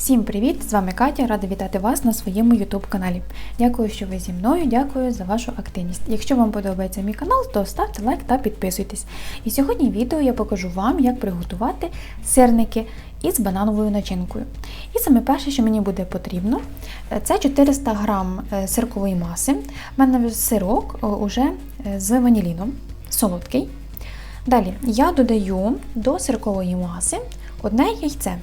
Всім привіт! З вами Катя, рада вітати вас на своєму YouTube каналі. Дякую, що ви зі мною, дякую за вашу активність. Якщо вам подобається мій канал, то ставте лайк та підписуйтесь. І сьогодні в відео я покажу вам, як приготувати сирники із банановою начинкою. І саме перше, що мені буде потрібно, е, це 400 грам е, сиркової маси. У мене сирок е, уже з ваніліном, солодкий. Далі я додаю до сиркової маси одне яйце.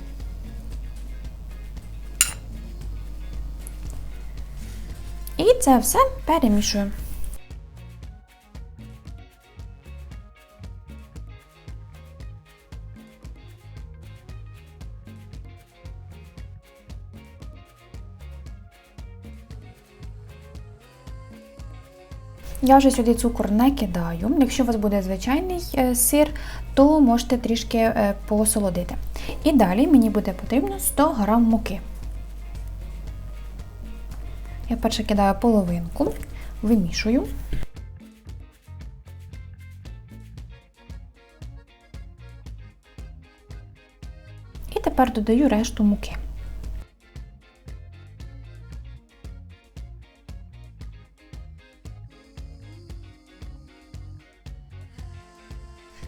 І це все перемішую. Я вже сюди цукор не кидаю. Якщо у вас буде звичайний е, сир, то можете трішки е, посолодити. І далі мені буде потрібно 100 г муки. Я перше кидаю половинку, вимішую. І тепер додаю решту муки.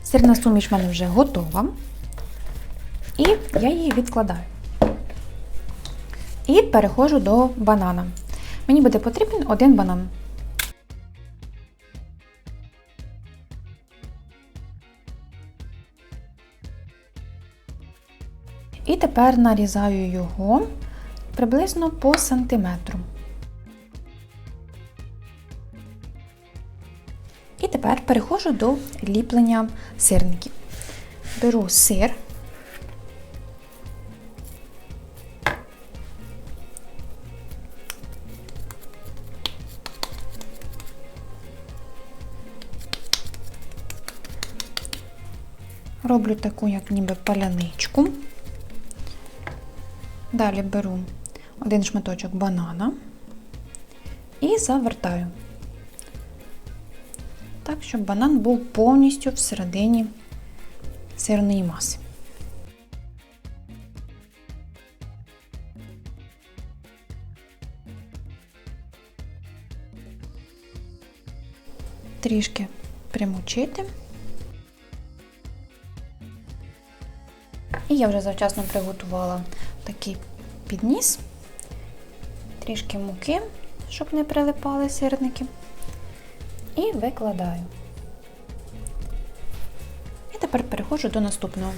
Сирна суміш в мене вже готова. І я її відкладаю. І переходжу до банана. Мені буде потрібен один банан. І тепер нарізаю його приблизно по сантиметру. І тепер переходжу до ліплення сирників. Беру сир. Роблю таку, як ніби паляничку. Далі беру один шматочок банана і завертаю. Так, щоб банан був повністю всередині сирної маси. Трішки примочити. І я вже завчасно приготувала такий підніс, трішки муки, щоб не прилипали сирники. І викладаю. І тепер переходжу до наступного.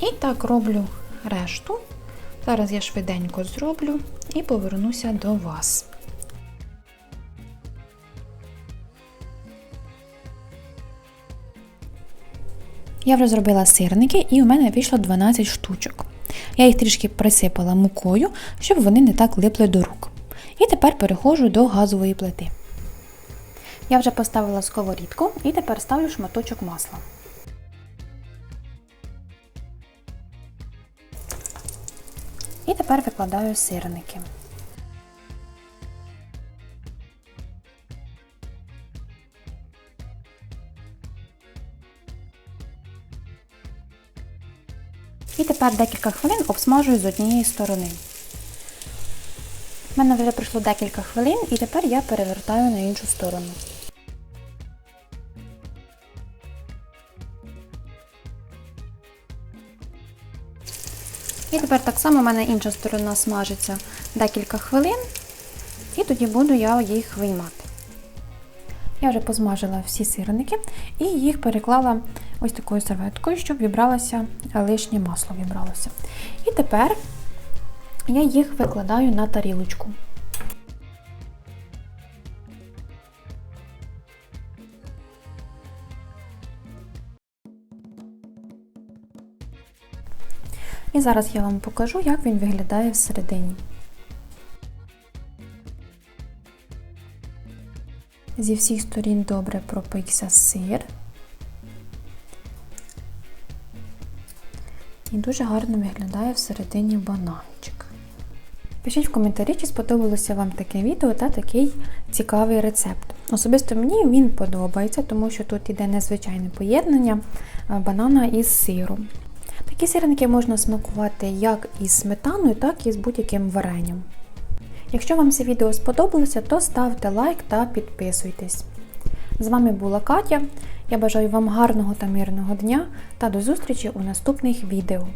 І так роблю решту. Зараз я швиденько зроблю і повернуся до вас. Я вже зробила сирники і у мене вийшло 12 штучок. Я їх трішки присипала мукою, щоб вони не так липли до рук. І тепер переходжу до газової плити. Я вже поставила сковорідку і тепер ставлю шматочок масла. І тепер викладаю сирники. І тепер декілька хвилин обсмажую з однієї сторони. У мене вже пройшло декілька хвилин і тепер я перевертаю на іншу сторону. І тепер так само у мене інша сторона смажиться декілька хвилин, і тоді буду я їх виймати. Я вже позмажила всі сирники і їх переклала ось такою серветкою, щоб вібралося лишнє масло вібралося. І тепер я їх викладаю на тарілочку. І зараз я вам покажу, як він виглядає всередині. Зі всіх сторін добре пропекся сир. І дуже гарно виглядає всередині бананчик. Пишіть в коментарі, чи сподобалося вам таке відео та такий цікавий рецепт. Особисто мені він подобається, тому що тут іде незвичайне поєднання е, банана із сиром. Такі сирники можна смакувати як із сметаною, так і з будь-яким варенням. Якщо вам це відео сподобалося, то ставте лайк та підписуйтесь. З вами була Катя. Я бажаю вам гарного та мирного дня та до зустрічі у наступних відео.